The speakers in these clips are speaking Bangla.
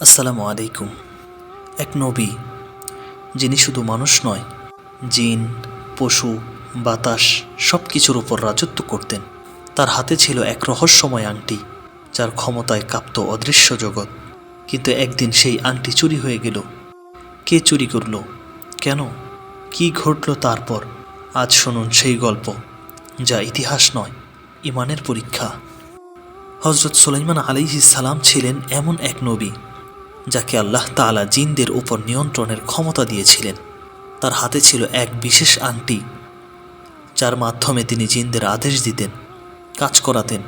আসসালামু আলাইকুম। এক নবী, যিনি শুধু মানুষ নয়, জিন, পশু, বাতাস সব কিছুর উপর রাজত্ব করতেন। তার হাতে ছিল এক রহস্যময় আংটি, যার ক্ষমতায় কাঁপত অদৃশ্য জগৎ। কিন্তু একদিন সেই আংটি চুরি হয়ে গেল। কে চুরি করল? কেন? কি ঘটল তারপর? আজ শুনুন সেই গল্প, যা ইতিহাস নয়, ইমানের পরীক্ষা। হজরত সুলাইমান আলিহিস সালাম ছিলেন এমন এক নবী যাকে আল্লাহ তাআলা জিনদের উপর নিয়ন্ত্রণের ক্ষমতা দিয়েছিলেন। তার হাতে ছিল এক বিশেষ আংটি, যার মাধ্যমে তিনি জিনদের আদেশ দিতেন, কাজ করাতেন,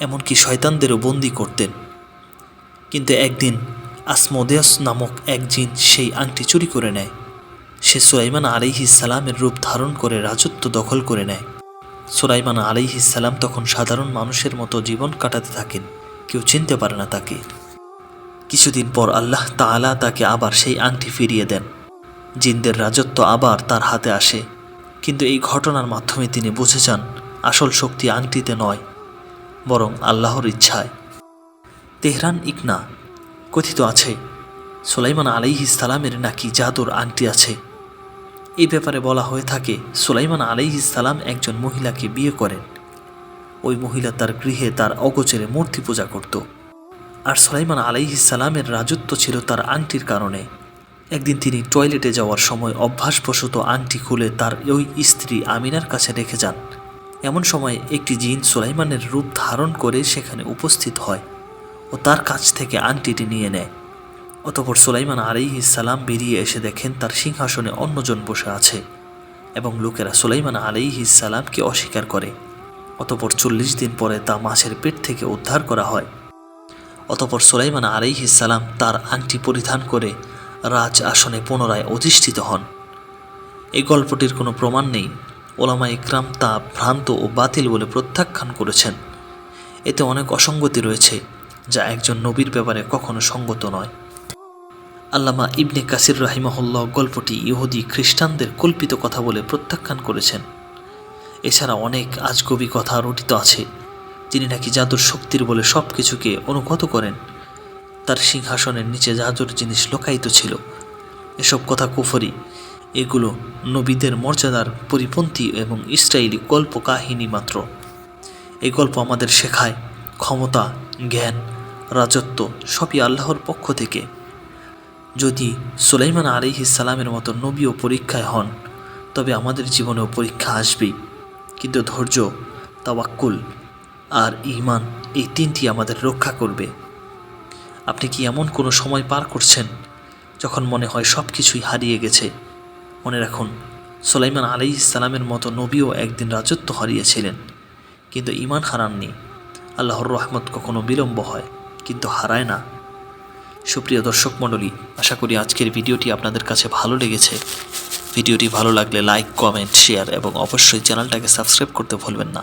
এমনকি শয়তানদেরও বন্দি করতেন। কিন্তু একদিন আসমোদেয়স নামক এক জিন সেই আংটি চুরি করে নেয়। সে সুলাইমান আলিহিস সালামের রূপ ধারণ করে রাজত্ব দখল করে নেয়। সুলাইমান আলিহিস সালাম তখন সাধারণ মানুষের মতো জীবন কাটাতে থাকেন, কেউ চিনতে পারে না তাকে। কিছুদিন পর আল্লাহ তাআলা তাকে আবার সেই আংটি ফিরিয়ে দেন। জিনদের রাজত্ব আবার তার হাতে আসে। কিন্তু এই ঘটনার মাধ্যমে তিনি বুঝে যান, আসল শক্তি আংটিতে নয়, বরং আল্লাহর ইচ্ছায়। তেহরান ইকনা কথিত আছে, সুলাইমান আলাইহিস সালামের নাকি জাদুর আংটি আছে। এই ব্যাপারে বলা হয়ে থাকে, সুলাইমান আলাইহিস সালাম একজন মহিলাকে বিয়ে করেন। ওই মহিলা তার গৃহে তার অগোচরে মূর্তি পূজা করত। আর সুলাইমান আলাইহিস সালামের রাজত্ব ছিল তার আংটির কারণে। একদিন তিনি টয়লেটে যাওয়ার সময় অভ্যাসবশত আংটি খুলে তার ওই স্ত্রী আমিনার কাছে রেখে যান। এমন সময় একটি জিন সুলাইমানের রূপ ধারণ করে সেখানে উপস্থিত হয় ও তার কাছ থেকে আংটিটি নিয়ে নেয়। অতপর সুলাইমান সালাম বেরিয়ে এসে দেখেন তার সিংহাসনে অন্যজন বসে আছে এবং লোকেরা সুলাইমান সালামকে অস্বীকার করে। অতপর চল্লিশ দিন পরে তা মাছের পেট থেকে উদ্ধার করা হয়। অতপর সুলাইমান সালাম তার আংটি পরিধান করে রাজ আসনে পুনরায় অধিষ্ঠিত হন। এই গল্পটির কোনো প্রমাণ নেই। ওলামা ইকরাম তা ভ্রান্ত ও বাতিল বলে প্রত্যাখ্যান করেছেন। এতে অনেক অসঙ্গতি রয়েছে, যা একজন নবীর ব্যাপারে কখনো সঙ্গত নয়। আল্লামা ইবনে কাসির রাহিমাহুল্লাহ গল্পটি ইহুদি খ্রিস্টানদের কল্পিত কথা বলে প্রত্যাখ্যান করেছেন। এছাড়া অনেক আজগবি কথা রটিত আছে তিনি নাকি জাদুর শক্তির বলে সব কিছুকে অনুগত করেন। তার সিংহাসনের নিচে জাদুর জিনিস লোকায়িত ছিল। এসব কথা কুফরি, এগুলো নবীদের মর্যাদার পরিপন্থী এবং ইসরায়েলি গল্প কাহিনী মাত্র। এই গল্প আমাদের শেখায় ক্ষমতা, জ্ঞান, রাজত্ব সবই আল্লাহর পক্ষ থেকে। যদি সুলাইমান সালামের মতো নবীও পরীক্ষায় হন, তবে আমাদের জীবনেও পরীক্ষা আসবেই। কিন্তু ধৈর্য, তাওয়াক্কুল আর ইমান এই তিনটি আমাদের রক্ষা করবে। আপনি কি এমন কোনো সময় পার করছেন যখন মনে হয় সব কিছুই হারিয়ে গেছে? মনে রাখুন, সুলাইমান আলী ইসলামের মতো নবীও একদিন রাজত্ব হারিয়েছিলেন, কিন্তু ইমান হারাননি। আল্লাহর রহমত কখনো বিলম্ব হয়, কিন্তু হারায় না। সুপ্রিয় দর্শক মণ্ডলী, আশা করি আজকের ভিডিওটি আপনাদের কাছে ভালো লেগেছে। ভিডিওটি ভালো লাগলে লাইক, কমেন্ট, শেয়ার এবং অবশ্যই চ্যানেলটাকে সাবস্ক্রাইব করতে ভুলবেন না।